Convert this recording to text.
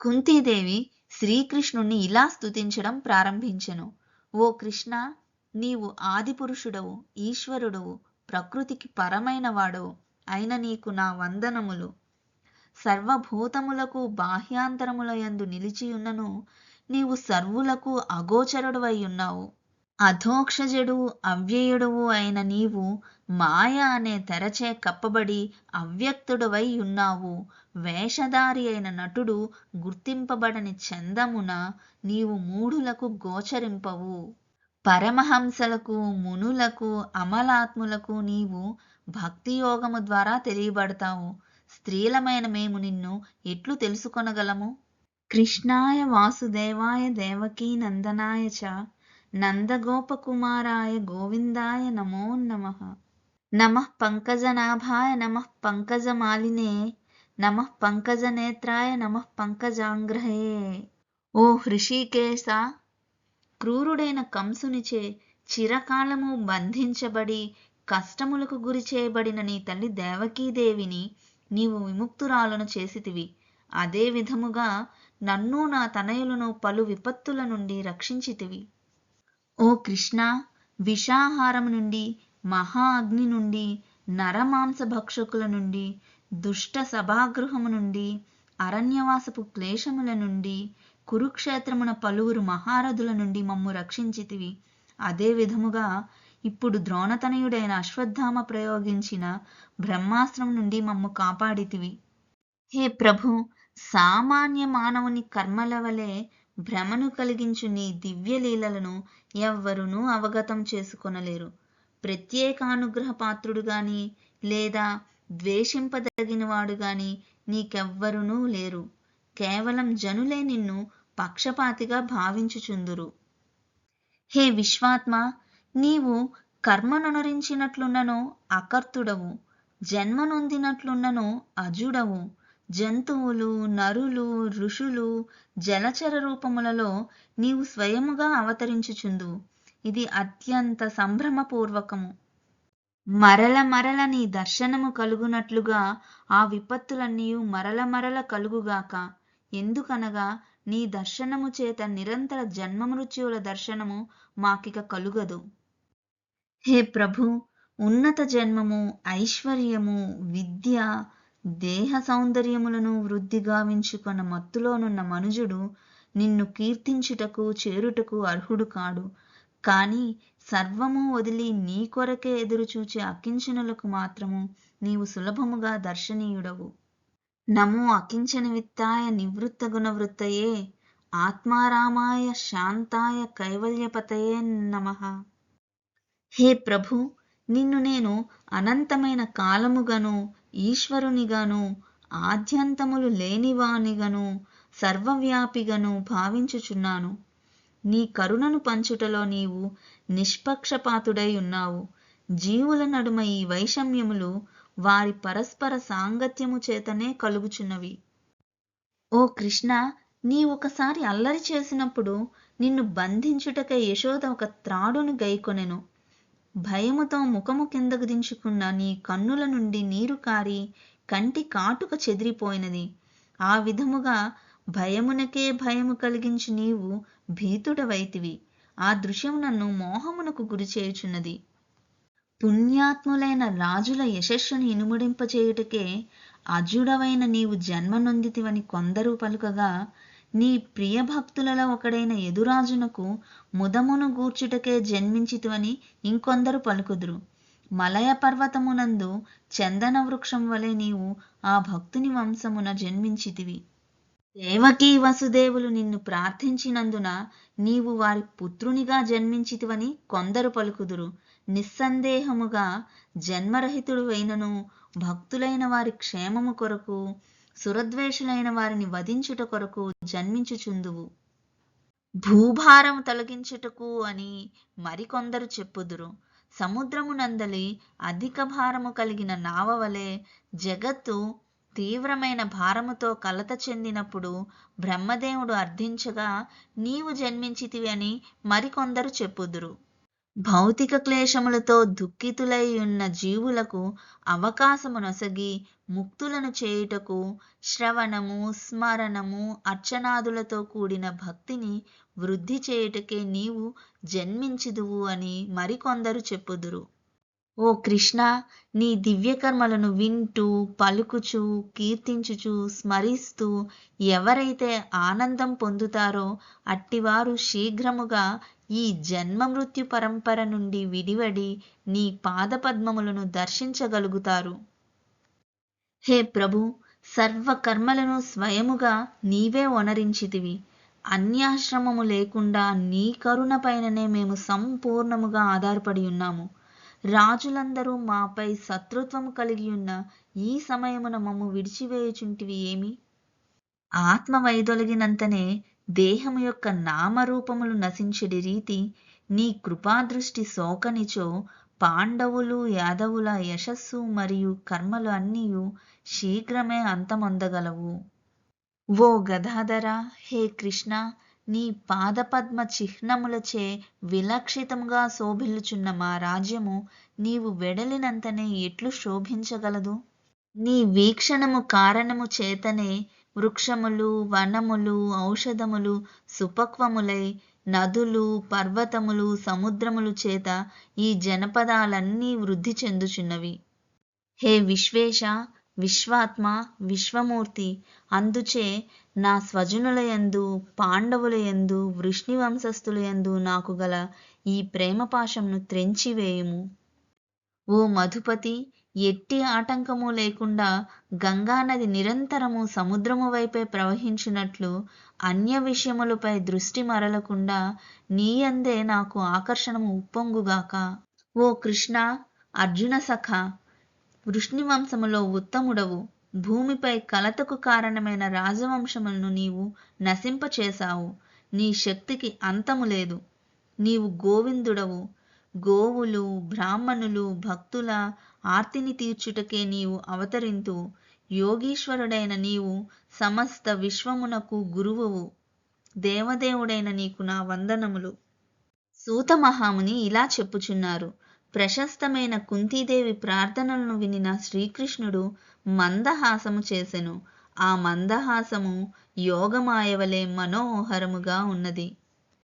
కుంతీదేవి శ్రీకృష్ణుణ్ణి ఇలా స్తుతించడం ప్రారంభించెను. ఓ కృష్ణ నీవు ఆదిపురుషుడవు ఈశ్వరుడవు ప్రకృతికి పరమైన వాడవు అయిన నీకు నా వందనములు. సర్వభూతములకు బాహ్యాంతరముల యందు నిలిచియున్నను నీవు సర్వులకు అగోచరుడవై ఉన్నావు. అధోక్షజుడు అవ్యయుడువు అయిన నీవు మాయ అనే తెరచే కప్పబడి అవ్యక్తుడవై ఉన్నావు. వేషధారి అయిన నటుడు గుర్తింపబడని చందమున నీవు మూఢులకు గోచరింపవు. పరమహంసలకు మునులకు అమలాత్ములకు నీవు భక్తియోగము ద్వారా తెలియబడతావు. స్త్రీలమైన మేము నిన్ను ఎట్లు తెలుసుకొనగలము? కృష్ణాయ వాసుదేవాయ దేవకీ నందనాయ చ. నందగోపకుమారాయ గోవిందాయ నమో నమః. నమ పంకజనాభాయ నమ పంకజమాలినే నమ పంకజనేత్రాయ నమ పంకజాంగ్రహే. ఓ హృషికేశ క్రూరుడైన కంసునిచే చిరకాలము బంధించబడి కష్టములకు గురి చేయబడిన నీ తల్లి దేవకీదేవిని నీవు విముక్తురాలను చేసితివి. అదే విధముగా నన్ను నా తనయులను పలు విపత్తుల నుండి రక్షించితివి. ఓ కృష్ణ విషాహారం నుండి మహా అగ్ని నుండి నరమాంస భక్షకుల నుండి దుష్ట సభాగృహము నుండి అరణ్యవాసపు క్లేశముల నుండి కురుక్షేత్రమున పలువురు మహారథుల నుండి మమ్ము రక్షించితివి. అదే విధముగా ఇప్పుడు ద్రోణతనయుడైన అశ్వత్థామ ప్రయోగించిన బ్రహ్మాస్త్రం నుండి మమ్ము కాపాడితివి. హే ప్రభు సామాన్య మానవుని కర్మల వలె భ్రమను కలిగించు నీ దివ్యలీలలను ఎవ్వరునూ అవగతం చేసుకొనలేరు. ప్రత్యేకానుగ్రహ పాత్రుడు గాని లేదా ద్వేషింపదగినవాడు గాని నీకెవ్వరునూ లేరు. కేవలం జనులే నిన్ను పక్షపాతిగా భావించుచుందురు. హే విశ్వాత్మ! నీవు కర్మనునరించినట్లున్నను అకర్తుడవు. జన్మనొందినట్లున్నను అజుడవు. జంతువులు నరులు ఋషులు జలచర రూపములలో నీవు స్వయముగా అవతరించుచుందు. ఇది అత్యంత సంభ్రమపూర్వకము. మరల మరల నీ దర్శనము కలుగునట్లుగా ఆ విపత్తులన్నీ మరల మరల కలుగుగాక. ఎందుకనగా నీ దర్శనము చేత నిరంతర జన్మమృత్యువుల దర్శనము మాకిక కలుగదు. హే ప్రభు ఉన్నత జన్మము ఐశ్వర్యము విద్య దేహ సౌందర్యములను వృద్ధిగావించుకున్న మత్తులోనున్న మనుజుడు నిన్ను కీర్తించుటకు చేరుటకు అర్హుడు కాడు. కానీ సర్వము వదిలి నీ కొరకే ఎదురుచూచే అకించనులకు మాత్రము నీవు సులభముగా దర్శనీయుడవు. నమో అకించన విత్తాయ నివృత్త గుణవృత్తయే ఆత్మారామాయ శాంతాయ కైవల్యపతయే నమ. హే ప్రభు నిన్ను నేను అనంతమైన కాలముగాను ఈశ్వరునిగాను ఆద్యంతములు లేనివానిగను సర్వవ్యాపిగను భావించుచున్నాను. నీ కరుణను పంచుటలో నీవు నిష్పక్షపాతుడై ఉన్నావు. జీవుల నడుమ ఈ వైషమ్యములు వారి పరస్పర సాంగత్యము చేతనే కలుగుచున్నవి. ఓ కృష్ణ నీ ఒకసారి అల్లరి చేసినప్పుడు నిన్ను బంధించుటకై యశోద ఒక త్రాడును గైకొనెను. భయముతో ముఖము కిందకు దించుకున్న నీ కన్నుల నుండి నీరు కారి కంటి కాటుక చెదిరిపోయినది. ఆ విధముగా భయమునకే భయము కలిగించి నీవు భీతుడవైతివి. ఆ దృశ్యం నన్ను మోహమునకు గురిచేయుచున్నది పుణ్యాత్ములైన రాజుల యశస్సును ఇనుముడింపచేయుటకే అజుడవైన నీవు జన్మ నొందితివని కొందరు పలుకగా నీ ప్రియ భక్తులలో ఒకడైన ఎదురాజునకు ముదమును గూర్చుటకే జన్మించితివని ఇంకొందరు పలుకుదురు. మలయ పర్వతమునందు చందన వృక్షం వలె నీవు ఆ భక్తుని వంశమున జన్మించితివి. దేవకీ వసుదేవులు నిన్ను ప్రార్థించినందున నీవు వారి పుత్రునిగా జన్మించితివని కొందరు పలుకుదురు. నిస్సందేహముగా జన్మరహితుడు అయినను భక్తులైన వారి క్షేమము కొరకు సురద్వేషులైన వారిని వధించుట కొరకు జన్మించుచుందువు. భూభారం తొలగించుటకు అని మరికొందరు చెప్పుదురు. సముద్రమునందలి అధిక భారము కలిగిన నావ వలె జగత్తు తీవ్రమైన భారముతో కలత చెందినప్పుడు బ్రహ్మదేవుడు అర్థించగా నీవు జన్మించితివి అని మరికొందరు చెప్పుదురు. భౌతిక క్లేశములతో దుఃఖితులై ఉన్న జీవులకు అవకాశమునొసగి ముక్తులను చేయుటకు శ్రవణము స్మరణము అర్చనాదులతో కూడిన భక్తిని వృద్ధి చేయుటకే నీవు జన్మించిదువు అని మరికొందరు చెప్పుదురు. ఓ కృష్ణ నీ దివ్యకర్మలను వింటూ పలుకుచు కీర్తించుచు స్మరిస్తూ ఎవరైతే ఆనందం పొందుతారో అట్టివారు శీఘ్రముగా ఈ జన్మ మృత్యు పరంపర నుండి విడివడి నీ పాదపద్మములను దర్శించగలుగుతారు. హే ప్రభు సర్వకర్మలను స్వయముగా నీవే వనరించితివి. అన్యాశ్రమము లేకుండా నీ కరుణ పైననే మేము సంపూర్ణముగా ఆధారపడి ఉన్నాము. రాజులందరూ మాపై శత్రుత్వము కలిగి ఉన్న ఈ సమయమున మమ్ము విడిచివేయుచుంటివి ఏమి? ఆత్మ వైదొలిగినంతనే దేహము యొక్క నామరూపములు నశించడి రీతి నీ కృపాదృష్టి సోకనిచో పాండవులు యాదవుల యశస్సు మరియు కర్మలు అన్నీయు శీఘ్రమే అంతమొందగలవు. ఓ గదాధర హే కృష్ణ నీ పాదపద్మ చిహ్నములచే విలక్షితముగా శోభిల్లుచున్న మా రాజ్యము నీవు వెడలినంతనే ఎట్లు శోభించగలదు? నీ వీక్షణము కారణము చేతనే వృక్షములు వనములు ఔషధములు సుపక్వములై నదులు పర్వతములు సముద్రములు చేత ఈ జనపదాలన్నీ వృద్ధి చెందుచున్నవి. హే విశ్వేశ విశ్వాత్మ విశ్వమూర్తి. అందుచే నా స్వజనులయందు పాండవులయందు వృష్ణి వంశస్థులయందు నాకు గల ఈ ప్రేమపాశంను త్రెంచివేయుము. ఓ మధుపతి ఎట్టి ఆటంకము లేకుండా గంగానది నిరంతరము సముద్రము వైపే ప్రవహించినట్లు అన్య విషయములపై దృష్టి మరలకుండా నీయందే నాకు ఆకర్షణము ఉప్పొంగుగాక. ఓ కృష్ణ అర్జున సఖ వృష్ణివంశములో ఉత్తముడవు. భూమిపై కలతకు కారణమైన రాజవంశములను నీవు నశింపచేశావు. నీ శక్తికి అంతము లేదు. నీవు గోవిందుడవు. గోవులు బ్రాహ్మణులు భక్తుల ఆర్తిని తీర్చుటకే నీవు అవతరింతు. యోగీశ్వరుడైన నీవు సమస్త విశ్వమునకు గురువువు. దేవదేవుడైన నీకు నా వందనములు. సూత మహాముని ఇలా చెప్పుచున్నారు. ప్రశస్తమైన కుంతీదేవి ప్రార్థనలను వినిన శ్రీకృష్ణుడు మందహాసము చేసెను. ఆ మందహాసము యోగమాయవలే మనోహరముగా ఉన్నది.